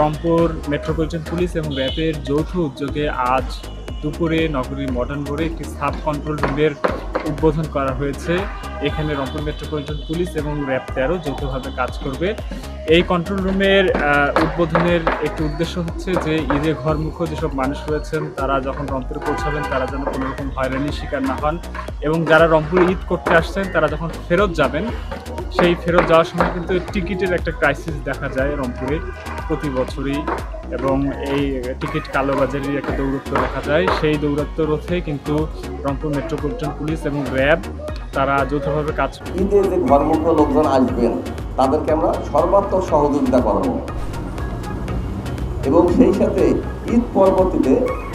Rangpur metropolitan police এবং র্যাবের যৌথ উদ্যোগে আজ দুপুরে নগরীর মডার্ন রোডে একটি সাব কন্ট্রোল রুমের উদ্বোধন করা হয়েছে। এখানে রংপুর মেট্রোপলিটন পুলিশ এবং র্যাব তেরো যৌথভাবে কাজ করবে। এই কন্ট্রোল রুমের উদ্বোধনের একটি উদ্দেশ্য হচ্ছে যে ঈদে ঘরমুখ যেসব মানুষ রয়েছেন, তারা যখন রংপুরে পৌঁছাবেন, তারা যেন কোনো রকম হয়রানির শিকার না হন। এবং যারা রংপুরে ঈদ করতে আসছেন, তারা যখন ফেরত যাবেন সেই ফেরত যাওয়ার সময় কিন্তু টিকিটের একটা ক্রাইসিস দেখা যায় রংপুরে প্রতি বছরই। এবং এই টিকিট কালোবাজারির একটা দৌরত্ব দেখা যায়। সেই দৌরত্ব রোধে কিন্তু রংপুর মেট্রোপলিটন পুলিশ এবং র্যাব তারা যৌথভাবে কাজ ঈদে যে ঘরমুখ লোকজন আসবেন, তাদেরকে আমরা সর্বাত্মক সহযোগিতা করব। এবং সেই সাথে ঈদ পরবর্তীতে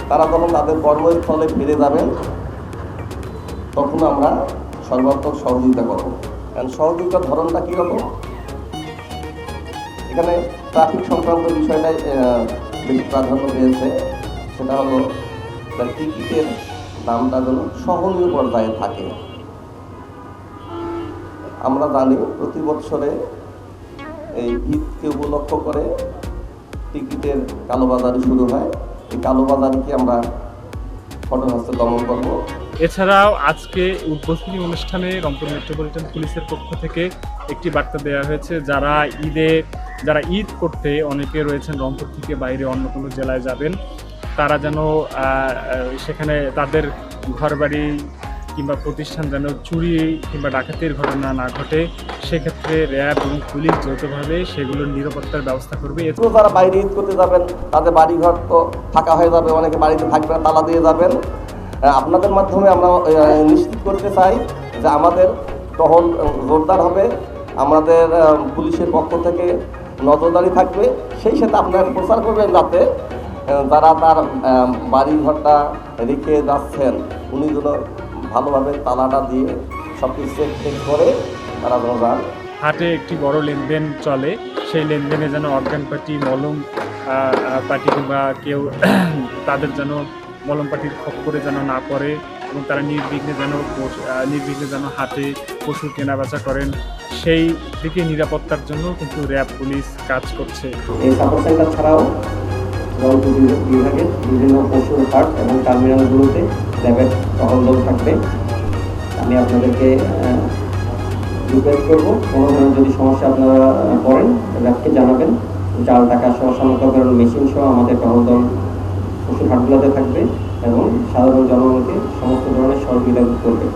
তারা যখন তাদের কর্মস্থলে ফিরে যাবেন, তখন আমরা সর্বাত্মক সহযোগিতা করব। কারণ সহযোগিতার ধরনটা কীরকম এখানে ট্রাফিক সংক্রান্ত বিষয়টাই বেশি প্রাধান্য পেয়েছে। সেটা হলো টিকিটের দামটা যেন সহনীয় পর্যায়ে থাকে। আমরা জানি, প্রতি বছরে এই ঈদকে উপলক্ষ করে টিকিটের কালোবাজারি শুরু হয়। এই কালোবাজারিকে আমরা ঘটনাস্থলে দমন করব। এছাড়াও আজকে উদ্বোধনী অনুষ্ঠানে রংপুর মেট্রোপলিটন পুলিশের পক্ষ থেকে একটি বার্তা দেওয়া হয়েছে, যারা ঈদে, যারা ঈদ করতে অনেকে রয়েছেন রংপুর থেকে বাইরে অন্য কোনো জেলায় যাবেন, তারা যেন সেখানে তাদের ঘরবাড়ি কিংবা প্রতিষ্ঠান যেন চুরি কিংবা ডাকাতির ঘটনা না ঘটে, সেক্ষেত্রে র্যাব এবং পুলিশ যৌথভাবে সেগুলোর নিরাপত্তার ব্যবস্থা করবে। যারা বাইরে ঈদ করতে যাবেন, তাদের বাড়িঘর তো ফাঁকা হয়ে যাবে, অনেকে বাড়িতে থাকবে তালা দিয়ে যাবেন। আপনাদের মাধ্যমে আমরা নিশ্চিত করতে চাই যে আমাদের টহল জোরদার হবে, আমাদের পুলিশের পক্ষ থেকে নজরদারি থাকবে। সেই সাথে আপনারা প্রচার করবেন যাতে যারা তার বাড়ি ঘরটা রেখে যাচ্ছেন, উনি যেন ভালোভাবে তালাটা দিয়ে সব কিছু চেক করে তারা যেন যান। হাটে একটি বড় লেনদেন চলে। সেই লেনদেনে যেন অর্গান পার্টি, মলম পার্টি কিংবা কেউ তাদের যেন মলম পার্টির করে যেন না পড়ে এবং তারা নির্বিঘ্নে যেন নির্বিঘ্নে যেন হাটে, পশু কেনাবেচা করেন, সেই দিকে নিরাপত্তার জন্য কিন্তু র্যাব, পুলিশ কাজ করছে। এই ছাড়াও বিভিন্ন পশুর এবং থাকবে। আমি আপনাদেরকে করব, কোনো যদি সমস্যা আপনারা ল্যাবকে জানাবেন। চাল টাকা সহ সমগ্রকরণ মেশিন সহ আমাদের টহল পশুর হাটগুলোতে থাকবে এবং সাধারণ জনগণকে সমস্ত ধরনের সহযোগিতা করবে।